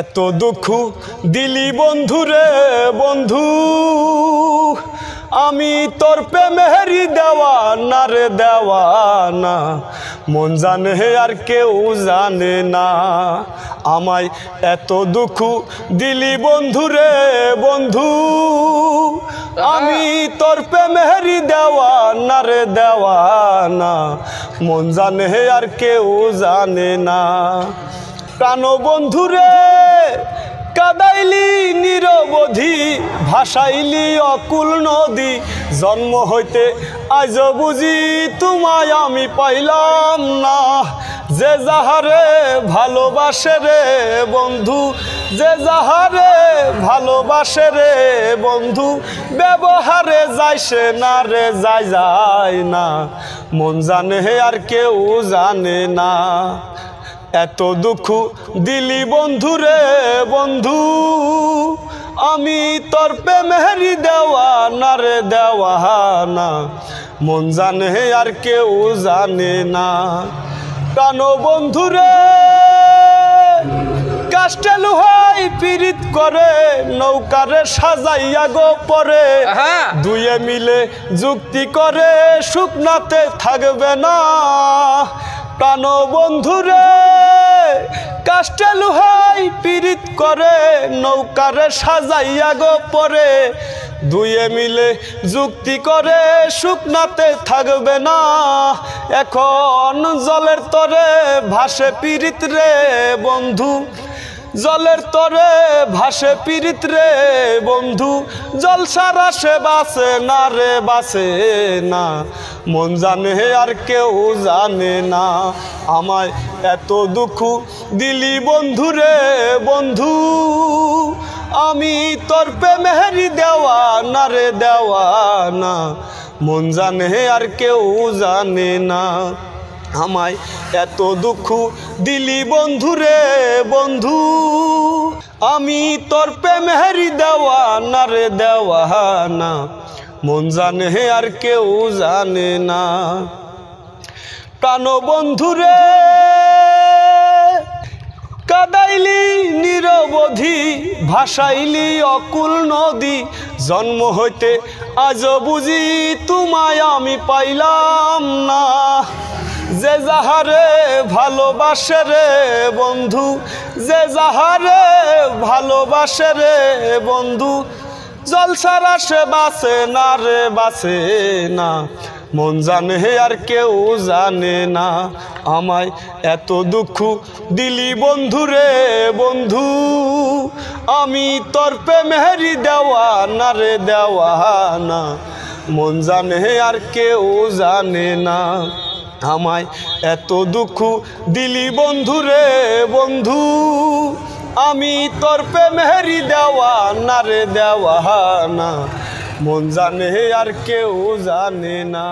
এত দুঃখ দিলি বন্ধু রে বন্ধু। আমি তোর প্রেমেরি দেওয়া না রে দেওয়া না মন জানে আর কেউ জানে না। আমায় এত দুঃখ দিলি বন্ধু রে বন্ধু। আমি তোর প্রেমেরি দেওয়া না রে দেওয়া না মন জানে আর কেউ জানে না। প্রাণ বন্ধুরে কাদাইলি নিরবধি, ভাসাইলি অকুল নদী। জন্ম হইতে আজ বুঝি তোমায় আমি পাইলাম না। যে যাহারে ভালোবাসে রে বন্ধু, যে যাহারে ভালোবাসে রে বন্ধু, ব্যবহারে যাইছে না রে যাই যায় না। মন জানে আর কেউ জানে না। এত দুঃখ দিলি বন্ধু রে বন্ধু। আমি তোর প্রেমেরি দেওয়া না রে দেওয়া না মন জানে আর কেউ জানে না। প্রাণ বন্ধু রে কাষ্টে লোহাই পীড়িত করে নৌকারে সাজাইয়া গো পরে। দুয়ে মিলে যুক্তি করে শুকনাতে থাকবে না। প্রাণ বন্ধুরে কাষ্টে লোহাই পীড়িত করে, নৌকারে সাজাইয়া গো পরে। দুয়ে মিলে যুক্তি করে শুকনাতে থাকবে না, এখন জলের তরে ভাসে পীড়িত রে বন্ধু। জলের তরে ভাসে পীড়িত রে বন্ধু। জল সারা সে বাসে না রে, বাসে না। মন জানে আর কেউ জানে না। আমায় এত দুঃখ দিলি বন্ধু রে বন্ধু। আমি তোর প্রেমেরি দেওয়া না রে দেওয়া না মন জানে আর কেউ জানে না। আমায় এত দুঃখ দিলি বন্ধু রে বন্ধু। আমি তোর প্রেমেরি দেওয়া না রে দেওয়া না মন জানে আর কেউ জানে না। প্রাণ বন্ধু রে, কাদাইলি নিরবধি, ভাসাইলি অকুল নদী। জন্ম হইতে আজ বুঝি, তোমায় আমি পাইলাম না। যে যাহারে ভালোবাসে রে বন্ধু, যে যাহারে ভালোবাসে রে বন্ধু জল সারা সে বাসে না রে, বাসে না। মন জানে আর কেউ জানে না, আমায় এত দুঃখ দিলি বন্ধু রে বন্ধু। আমি তোর প্রেমেরি দেওয়া না রে দেওয়া না মন জানে আর কেউ জানে না। আমায় এত দুঃখ দিলি বন্ধু রে বন্ধু। আমি তোর প্রেমেরি দেওয়া না রে দেওয়া না মন জানে আর কেউ জানে না।